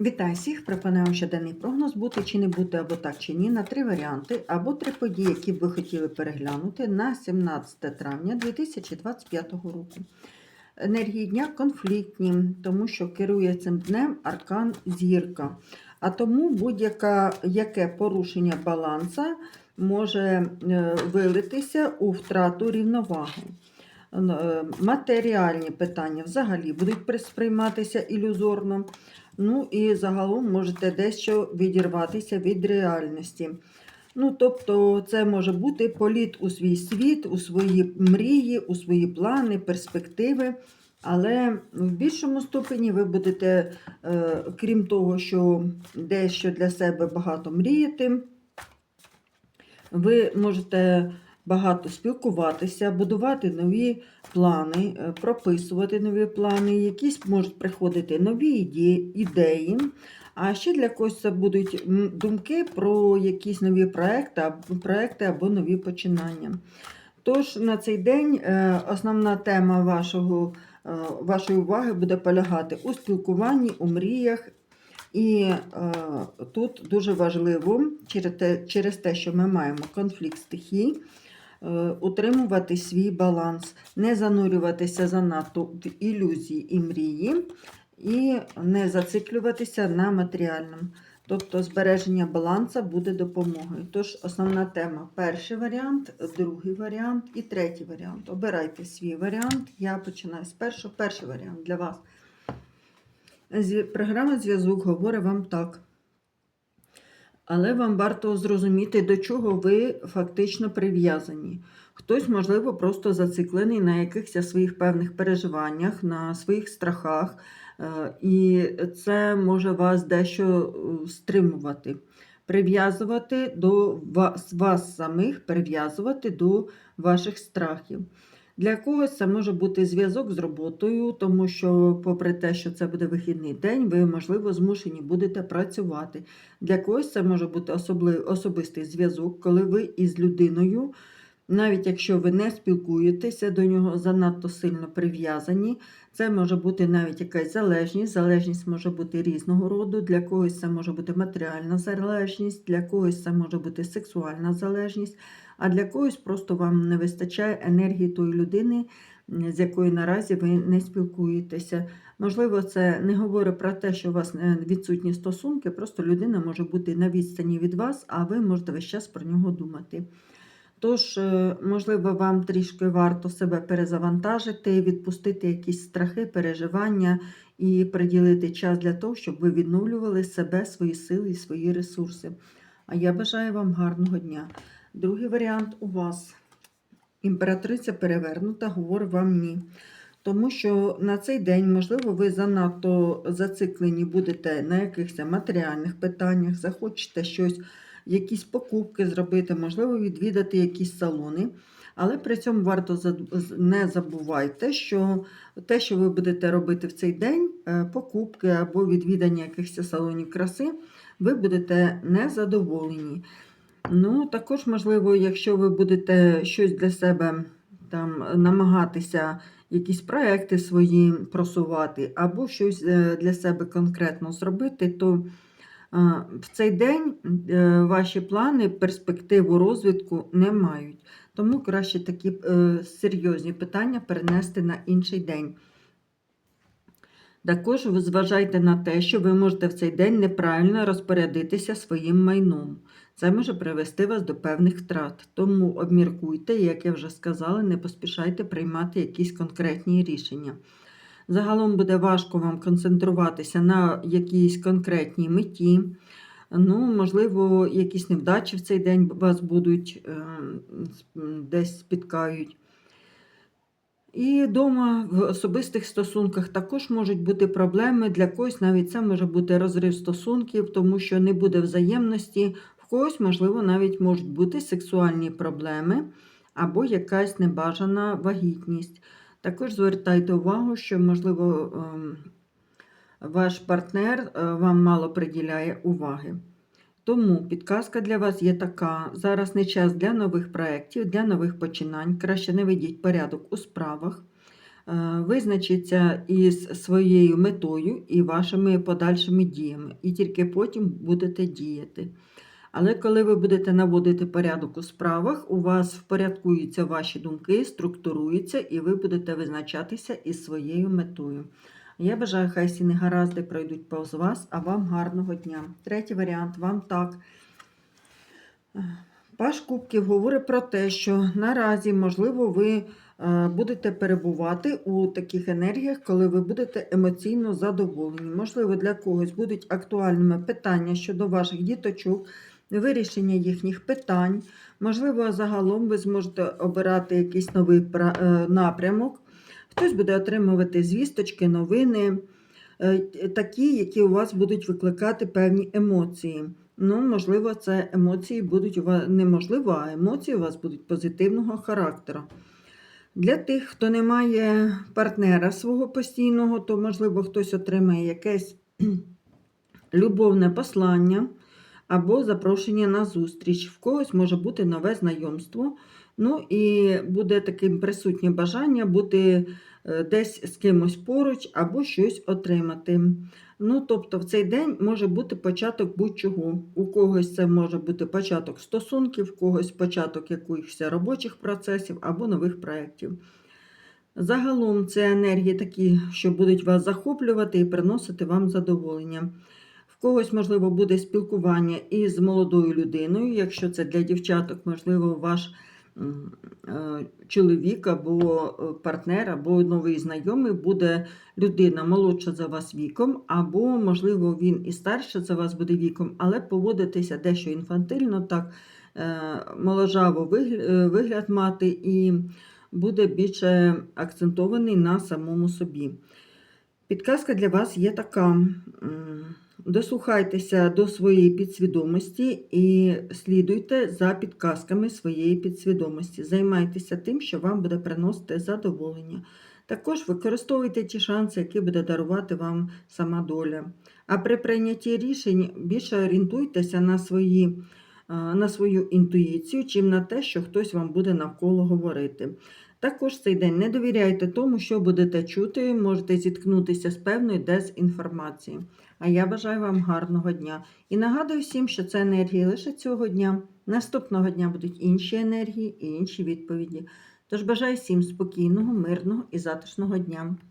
Вітаю всіх! Пропоную щоденний прогноз бути чи не бути, або так чи ні, на три варіанти, або три події, які б ви хотіли переглянути на 17 травня 2025 року. Енергії дня конфліктні, тому що керує цим днем аркан зірка. А тому будь-яке яке порушення баланса може е, вилитися у втрату рівноваги. Е, Матеріальні питання взагалі будуть сприйматися ілюзорно. Ну і загалом можете дещо відірватися від реальності. Ну, тобто, це може бути політ у свій світ, у свої мрії, у свої плани, перспективи. Але в більшому ступені ви будете, е, крім того, що дещо для себе багато мріяти, ви можете багато спілкуватися, будувати нові плани, е, прописувати нові плани, якісь можуть приходити нові ідеї. А ще для когось це будуть думки про якісь нові проекти, проекти або нові починання. Тож на цей день е, основна тема вашого, е, вашої уваги буде полягати у спілкуванні, у мріях. І е, тут дуже важливо через те, через те, що ми маємо конфлікт стихій, утримувати свій баланс, не занурюватися занадто в ілюзії і мрії, і не зациклюватися на матеріальному. Тобто збереження балансу буде допомогою. Тож основна тема перший варіант, другий варіант і третій варіант. Обирайте свій варіант. Я починаю з першого. Перший варіант для вас. Програма зв'язок говорить вам так. Але вам варто зрозуміти, до чого ви фактично прив'язані. Хтось, можливо, просто зациклений на якихось своїх певних переживаннях, на своїх страхах, е, і це може вас дещо е, стримувати, прив'язувати до вас, вас самих, прив'язувати до ваших страхів. Для когось це може бути зв'язок з роботою, тому що, попри те, що це буде вихідний день, ви, можливо, змушені будете працювати. Для когось це може бути особистий зв'язок, коли ви із людиною, навіть якщо ви не спілкуєтеся, до нього занадто сильно прив'язані. Це може бути навіть якась залежність. Залежність може бути різного роду. Для когось це може бути матеріальна залежність, для когось це може бути сексуальна залежність, а для когось просто вам не вистачає енергії тої людини, з якою наразі ви не спілкуєтеся. Можливо, це не говорить про те, що у вас е, відсутні стосунки, просто людина може бути на відстані від вас, а ви можете весь час про нього думати. Тож, е, можливо, вам трішки варто себе перезавантажити, відпустити якісь страхи, переживання і приділити час для того, щоб ви відновлювали себе, свої сили і свої ресурси. А я бажаю вам гарного дня. Другий варіант у вас. Імператриця перевернута, говорить вам ні. Тому що на цей день, можливо, ви занадто зациклені будете на якихось матеріальних питаннях, захочете щось, якісь покупки зробити, можливо, відвідати якісь салони. Але при цьому варто не забувайте, що те, що ви будете робити в цей день, е, покупки або відвідання якихось салонів краси, ви будете незадоволені. Ну, також, можливо, якщо ви будете щось для себе там намагатися, якісь проекти свої просувати, або щось е, для себе конкретно зробити, то в цей день е, ваші плани перспективу розвитку не мають. Тому краще такі е, серйозні питання перенести на інший день. Також зважайте на те, що ви можете в цей день неправильно розпорядитися своїм майном. Це може привести вас до певних втрат. Тому обміркуйте, як я вже сказала, не поспішайте приймати якісь конкретні рішення. Загалом буде важко вам концентруватися на якійсь конкретній меті. Ну, можливо, якісь невдачі в цей день вас будуть е, десь спіткають. І вдома в особистих стосунках також можуть бути проблеми. Для когось навіть це може бути розрив стосунків, тому що не буде взаємності. Когось, можливо, навіть можуть бути сексуальні проблеми або якась небажана вагітність. Також звертайте увагу, що, можливо, ем, ваш партнер е, вам мало приділяє уваги. Тому підказка для вас є така: зараз не час для нових проєктів, для нових починань. Краще не ведіть порядок у справах. визначиться із своєю метою і вашими подальшими діями, і тільки потім будете діяти. Але коли ви будете наводити порядок у справах, у вас впорядкуються ваші думки, структуруються, і ви будете визначатися із своєю метою. Я бажаю, хай всі негаразди пройдуть повз вас, а вам гарного дня. Третій варіант вам так. Паш Кубків говорить про те, що наразі, можливо, ви е, будете перебувати у таких енергіях, коли ви будете емоційно задоволені. Можливо, для когось будуть актуальними питання щодо ваших діточок, вирішення їхніх питань. Можливо, загалом ви зможете обирати якийсь новий е, напрямок. Хтось буде отримувати звісточки, новини, е, такі, які у вас будуть викликати певні емоції. Ну, можливо, це емоції будуть у вас неможливо, а емоції у вас будуть позитивного характеру. Для тих, хто не має партнера свого постійного, то, можливо, хтось отримає якесь любовне послання або запрошення на зустріч. В когось може бути нове знайомство. Ну і буде таким присутнє бажання бути е, десь з кимось поруч або щось отримати. Ну, тобто в цей день може бути початок будь-чого. У когось це може бути початок стосунків, в когось початок якихось робочих процесів або нових проєктів. Загалом це енергії такі, що будуть вас захоплювати і приносити вам задоволення. Когось, можливо, буде спілкування із молодою людиною, якщо це для дівчаток, можливо, ваш е, чоловік або е, партнер, або новий знайомий буде людина молодша за вас віком, або, можливо, він і старше за вас буде віком, але поводитися дещо інфантильно, так е, моложаво вигляд мати і буде більше акцентований на самому собі. Підказка для вас є така. Дослухайтеся до своєї підсвідомості і слідуйте за підказками своєї підсвідомості. Займайтеся тим, що вам буде приносити задоволення. Також використовуйте ті шанси, які буде дарувати вам сама доля. А при прийнятті рішень більше орієнтуйтеся на, свої, на свою інтуїцію, чим на те, що хтось вам буде навколо говорити. Також цей день не довіряйте тому, що будете чути, можете зіткнутися з певною дезінформацією. А я бажаю вам гарного дня. І нагадую всім, що це енергії лише цього дня. Наступного дня будуть інші енергії і інші відповіді. Тож бажаю всім спокійного, мирного і затишного дня.